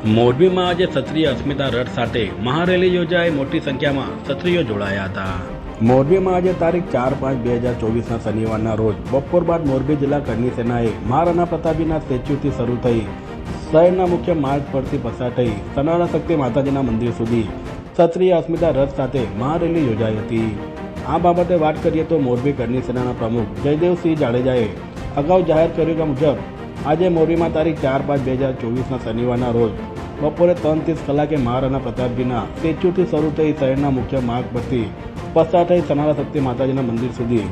મોરબીમાં આજે ક્ષત્રિય અસ્મિતા રથ સાથે મહારેલી યોજાઈ મોટી સંખ્યામાં ક્ષત્રિયો જોડાયા હતા. મોરબીમાં આજે તારીખ ચાર પાંચ બે હજાર ચોવીસના શનિવારના રોજ બપોર બાદ મોરબી જિલ્લા કરની સેનાએ મહારાણા પ્રતાપીના સ્ટેચ્યુથી શરૂ થઈ શહેરના મુખ્ય માર્ગ પરથી પસાર થઈ સનાળા શક્તિ માતાજીના મંદિર સુધી ક્ષત્રિય અસ્મિતા રથ સાથે મહારેલી યોજાઈ હતી. આ બાબતે વાત કરીએ તો મોરબી કરની સેનાના પ્રમુખ જયદેવસિંહ જાડેજાએ અગાઉ જાહેર કર્યું કે મુજબ આજે મોરબીમાં તારીખ ચાર પાંચ બે હજાર ચોવીસના શનિવારના રોજ બપોરે ત્રણ ત્રીસ કલાકે મહારાણા પ્રતાપજીના સ્ટેચ્યુથી શરૂ થઈ શહેરના મુખ્ય માર્ગ પરથી પસાર થઈ સનારા શક્તિ માતાજીના મંદિર સુધી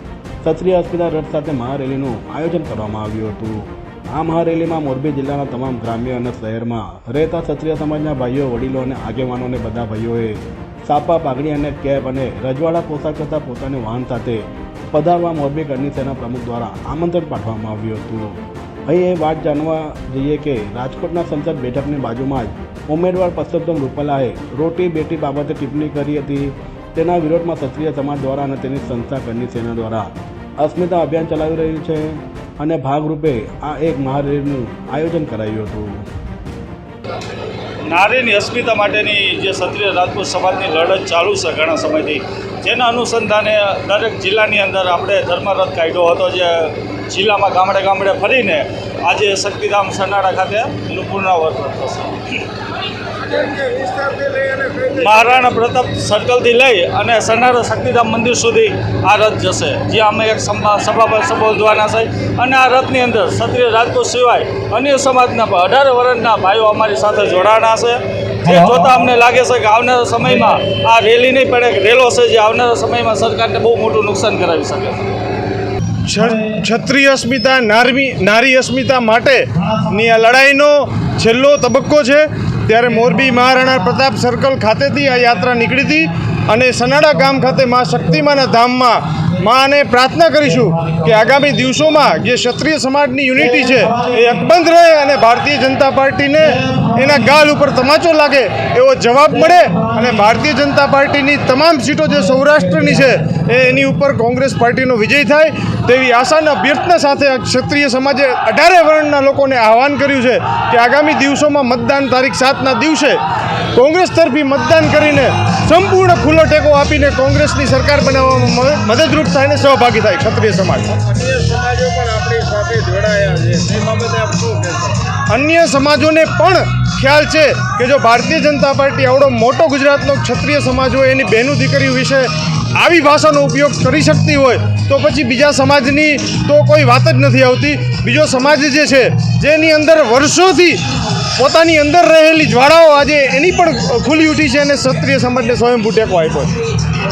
સત્રી હોસ્પિટલ રથ સાથે મહારેલીનું આયોજન કરવામાં આવ્યું હતું. આ મહારેલીમાં મોરબી જિલ્લાના તમામ ગ્રામ્ય અને શહેરમાં રહેતા ક્ષત્રિય સમાજના ભાઈઓ, વડીલો અને આગેવાનો અને બધા ભાઈઓએ સાપા, પાઘડી અને કેપ અને રજવાડા પોશાક તથા પોતાની વાહન સાથે પધારવા મોરબી કરની સેના પ્રમુખ દ્વારા આમંત્રણ પાઠવવામાં આવ્યું હતું. અહીં એ વાત જાણવા જઈએ કે રાજકોટના સંસદ બેઠકની બાજુમાં જ ઉમેદવાર પરસોત્તમ રૂપાલાએ રોટી બેટી બાબતે ટિપ્પણી કરી હતી. તેના વિરોધમાં ક્ષત્રિય સમાજ દ્વારા અને તેની સંસ્થા કરની સેના દ્વારા અસ્મિતા અભિયાન ચલાવી રહ્યું છે અને ભાગરૂપે આ એક મહારેલીનું આયોજન કરાયું હતું. નારીની અસ્મિતા માટેની જે ક્ષત્રિય રાજપૂત સમાજની લડત ચાલુ છે ઘણા સમયથી, જેના અનુસંધાને દરેક જિલ્લાની અંદર આપણે ધર્મરથ કાયદો હતો, જે જિલ્લામાં ગામડે ગામડે ફરીને આજે શક્તિધામ સરનાળા ખાતે એનું પુનરાવર્તન થશે. મહારાણા પ્રતાપ સર્કલથી લઈ અને સરનાળા શક્તિધામ મંદિર સુધી આ રથ જશે. જ્યાં અમે એક સભા સંબોધવાના છે. અને આ રથની અંદર ક્ષત્રિય રાજકોટ સિવાય અન્ય સમાજના પણ અઢાર વર્ષના ભાઈઓ અમારી સાથે જોડાણા છે. જે જોતા અમને લાગે છે કે આવનારા સમયમાં આ રેલી નહીં પણ એક રેલો છે જે આવનારા સમયમાં સરકારને બહુ મોટું નુકસાન કરાવી શકે. છે ક્ષત્રિય અસ્મિતા, નારમી નારી અસ્મિતા માટેની આ લડાઈનો છેલ્લો તબક્કો છે. ત્યારે મોરબી મહારાણા પ્રતાપ સર્કલ ખાતેથી આ યાત્રા નીકળી હતી અને સનાડા ગામ ખાતે મા શક્તિમાના ધામમાં માને પ્રાર્થના કરીશું કે આગામી દિવસોમાં જે ક્ષત્રિય સમાજની યુનિટી છે એ અકબંધ રહે અને ભારતીય જનતા પાર્ટીને એના ગાલ ઉપર તમાચો લાગે એવો જવાબ મળે અને ભારતીય જનતા પાર્ટીની તમામ સીટો જે સૌરાષ્ટ્રની છે એ એની ઉપર કોંગ્રેસ પાર્ટીનો વિજય થાય તેવી આશાના અભ્યર્થના સાથે ક્ષત્રિય સમાજે અઢારે વર્ણના લોકોને આહવાન કર્યું છે કે આગામી દિવસોમાં મતદાન તારીખ સાતના દિવસે કોંગ્રેસ તરફી મતદાન કરીને સંપૂર્ણ ખુલ્લો ટેકો આપીને કોંગ્રેસની સરકાર બનાવવામાં મદદરૂપ થાય અને સહભાગી થાય ક્ષત્રિય સમાજ. અન્ય સમાજોને પણ ખ્યાલ છે કે જો ભારતીય જનતા પાર્ટી આવડો મોટો ગુજરાતનો ક્ષત્રિય સમાજ હોય, એની બહેનું દીકરીઓ વિશે આવી ભાષાનો ઉપયોગ કરી શકતી હોય, તો પછી બીજા સમાજની તો કોઈ વાત જ નથી આવતી. બીજો સમાજ જે છે, જેની અંદર વર્ષોથી પોતાની અંદર રહેલી જ્વાળાઓ આજે એની પણ ખુલી ઉઠી છે અને ક્ષત્રિય સમાજને સ્વયંભૂ ટેકો આપ્યો છે.